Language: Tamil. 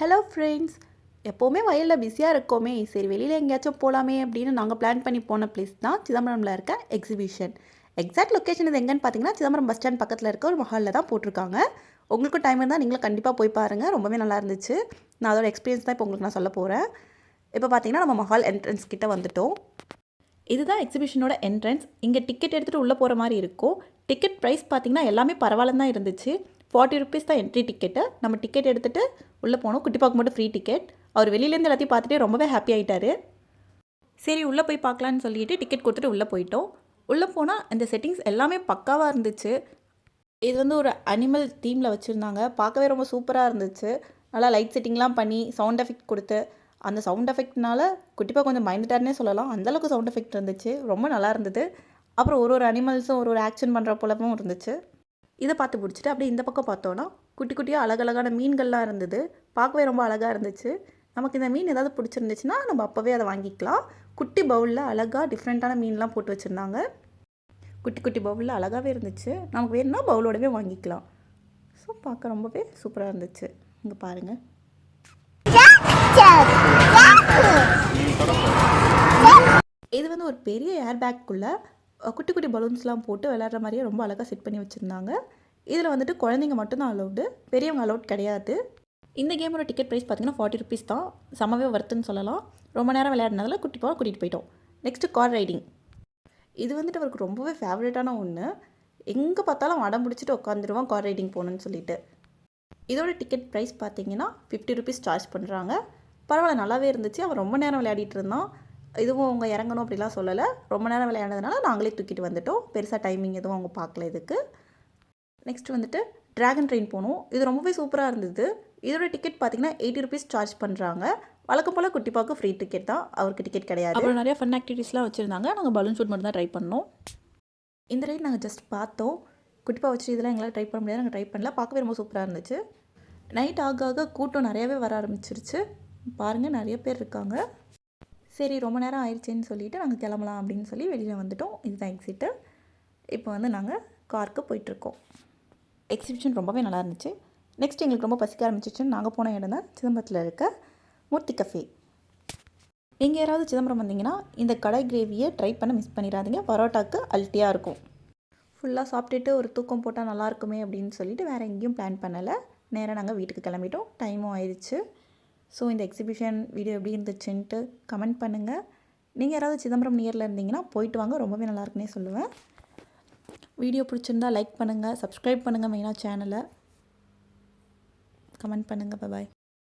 ஹலோ ஃப்ரெண்ட்ஸ் எப்போவுமே வயலில் பிஸியாக இருக்கோமே. சரி வெளியில் எங்கேயாச்சும் போகலாமே அப்படின்னு நாங்கள் பிளான் பண்ணி போன பிளேஸ் தான் சிதம்பரமில் இருக்க எக்ஸிபிஷன் எக்ஸாக்ட் லொக்கேஷன் இது எங்கன்னு பார்த்தீங்கன்னா சிதம்பரம் பஸ் ஸ்டாண்ட் பக்கத்தில் இருக்க ஒரு மஹாலில் தான் போட்டிருக்காங்க. உங்களுக்கும் டைம் இருந்தால் நீங்களும் கண்டிப்பாக போய் பாருங்கள் ரொம்பவே நல்லா இருந்துச்சு. நான் அதோட எக்ஸ்பீரியன்ஸ் தான் இப்போ உங்களுக்கு நான் சொல்ல போகிறேன் இப்போ பார்த்தீங்கன்னா நம்ம மஹால் என்ட்ரன்ஸ் கிட்ட வந்துட்டோம். இதுதான் எக்ஸிபிஷனோட என்ட்ரன்ஸ் இங்கே டிக்கெட் எடுத்துகிட்டு உள்ளே போகிற மாதிரி இருக்கும். டிக்கெட் ப்ரைஸ் பார்த்தீங்கன்னா எல்லாமே பரவாயில்ல தான் இருந்துச்சு. ஃபார்ட்டி ருபீஸ் தான் என்ட்ரி டிக்கெட்டு நம்ம டிக்கெட் எடுத்துகிட்டு உள்ளே போனோம். குட்டி பார்க்க மட்டும் ஃப்ரீ டிக்கெட் அவர் வெளியிலேருந்து எல்லாத்தையும் பார்த்துட்டு ரொம்பவே ஹாப்பி ஆகிட்டாரு சரி உள்ளே போய் பார்க்கலான்னு சொல்லிட்டு டிக்கெட் கொடுத்துட்டு உள்ளே போயிட்டோம். உள்ளே போனால் அந்த செட்டிங்ஸ் எல்லாமே பக்காவாக இருந்துச்சு. இது வந்து ஒரு அனிமல் தீமில் வச்சுருந்தாங்க. பார்க்கவே ரொம்ப சூப்பராக இருந்துச்சு. நல்லா லைட் செட்டிங்லாம் பண்ணி சவுண்ட் எஃபெக்ட் கொடுத்து. அந்த சவுண்ட் எஃபெக்ட்னால குட்டிப்பா கொஞ்சம் பயந்துட்டாருனே சொல்லலாம். அந்தளவுக்கு சவுண்ட் எஃபெக்ட் இருந்துச்சு. ரொம்ப நல்லா இருந்தது. அப்புறம் ஒரு ஒரு அனிமல்ஸும் ஒரு ஒரு ஆக்ஷன் பண்ணுற போலவும் இருந்துச்சு. இதை பார்த்து பிடிச்சிட்டு அப்படியே இந்த பக்கம் பார்த்தோன்னா குட்டி குட்டியாக அழகழகான மீன்கள்லாம் இருந்தது. பார்க்கவே ரொம்ப அழகாக இருந்துச்சு. நமக்கு இந்த மீன் ஏதாவது பிடிச்சிருந்துச்சுன்னா நம்ம அப்போவே அதை வாங்கிக்கலாம். குட்டி பவுலில் அழகாக டிஃப்ரெண்ட்டான மீன்லாம் போட்டு வச்சுருந்தாங்க. குட்டி குட்டி பவுலில் அழகாகவே இருந்துச்சு. நமக்கு வேணும்னா பவுலோடவே வாங்கிக்கலாம். ஸோ பார்க்க ரொம்பவே சூப்பராக இருந்துச்சு. இங்கே பாருங்கள் இது வந்து ஒரு பெரிய ஏர் பேக்குள்ளே குட்டி குட்டி பலூன்ஸ்லாம் போட்டு விளையாடுற மாதிரியே ரொம்ப அழகாக செட் பண்ணி வச்சுருந்தாங்க. இதில் வந்துட்டு குழந்தைங்க மட்டும்தான் அலௌடு பெரியவங்க அலௌட் கிடையாது. இந்த கேமோட டிக்கெட் ப்ரைஸ் பார்த்தீங்கன்னா ஃபார்ட்டி ருபீஸ் தான். செம்மவே ஒர்த்துன்னு சொல்லலாம். ரொம்ப நேரம் விளையாடினதில் குட்டி போக கூட்டிகிட்டு போயிட்டோம். நெக்ஸ்ட்டு கார் ரைடிங் இது வந்துட்டு அவருக்கு ரொம்பவே ஃபேவரட்டான ஒன்று எங்கே பார்த்தாலும் அடம் பிடிச்சிட்டு உட்காந்துருவான் கார் ரைடிங் போகணுன்னு சொல்லிட்டு. இதோட டிக்கெட் ப்ரைஸ் பார்த்தீங்கன்னா ஃபிஃப்டி ருபீஸ் சார்ஜ் பண்ணுறாங்க பரவாயில்ல நல்லாவே இருந்துச்சு. அவன் ரொம்ப நேரம் விளையாடிட்டு இருந்தான். இதுவும் அவங்க இறங்கணும் அப்படிலாம் சொல்லலை. ரொம்ப நேரம் விளையாடுனதுனால நாங்களே தூக்கிட்டு வந்துட்டோம். பெருசாக டைமிங் எதுவும் அவங்க பார்க்கல இதுக்கு. நெக்ஸ்ட் வந்துட்டு ட்ராகன் ட்ரெயின் போனோம் இது ரொம்பவே சூப்பராக இருந்தது. இதோட டிக்கெட் பார்த்தீங்கன்னா எயிட்டி ருபீஸ் சார்ஜ் பண்ணுறாங்க வழக்கம் போல் குட்டிப்பாக்கு ஃப்ரீ டிக்கெட் தான். அவருக்கு டிக்கெட் கிடையாது. அப்புறம் நிறைய ஃபன் ஆக்டிவிட்டீஸ்லாம் வச்சுருந்தாங்க. நாங்கள் பலூன் ஷூட் மட்டும் தான் ட்ரை பண்ணோம். இந்த ரைட் நாங்கள் ஜஸ்ட் பார்த்தோம். குட்டிப்பா வச்சு இதெல்லாம் எங்களால் ட்ரை பண்ண முடியாது. நாங்கள் ட்ரை பண்ணல. பார்க்கவே ரொம்ப சூப்பராக இருந்துச்சு. நைட் ஆக ஆக கூட்டம் நிறையவே வர ஆரம்பிச்சிருச்சு. பாருங்கள் நிறைய பேர் இருக்காங்க. சரி ரொம்ப நேரம் ஆயிடுச்சுன்னு சொல்லிவிட்டு நாங்கள் கிளம்பலாம் அப்படின்னு சொல்லி வெளியில் வந்துட்டோம். இதுதான் எக்ஸிட்டு இப்போ வந்து நாங்கள் கார்க்கு போயிட்டுருக்கோம். எக்ஸிபிஷன் ரொம்பவே நல்லா இருந்துச்சு. நெக்ஸ்ட் எங்களுக்கு ரொம்ப பசிக்க ஆரம்பிச்சிச்சுன்னு நாங்கள் போன இடம் தான் சிதம்பரத்தில் இருக்க மூர்த்தி கஃபே நீங்கள் யாராவது சிதம்பரம் வந்தீங்கன்னா இந்த கடை கிரேவியை ட்ரை பண்ண மிஸ் பண்ணிடாதீங்க. பரோட்டாக்கு அல்ட்டியாக இருக்கும். ஃபுல்லாக சாப்பிட்டுட்டு ஒரு தூக்கம் போட்டால் நல்லாயிருக்குமே அப்படின்னு சொல்லிட்டு வேறு எங்கேயும் பிளான் பண்ணலை. நேராக நாங்கள் வீட்டுக்கு கிளம்பிட்டோம். டைமும் ஆயிடுச்சு. ஸோ இந்த எக்ஸிபிஷன் வீடியோ எப்படி இருந்துச்சுன்ட்டு கமெண்ட் பண்ணுங்கள் நீங்கள் யாராவது சிதம்பரம் நியரில் இருந்தீங்கன்னா போயிட்டு வாங்க ரொம்பவே நல்லாருக்குன்னே சொல்லுவேன். வீடியோ பிடிச்சிருந்தா லைக் பண்ணுங்கள் சப்ஸ்கிரைப் பண்ணுங்கள் மெயினாக சேனலை கமெண்ட் பண்ணுங்கள் பாய்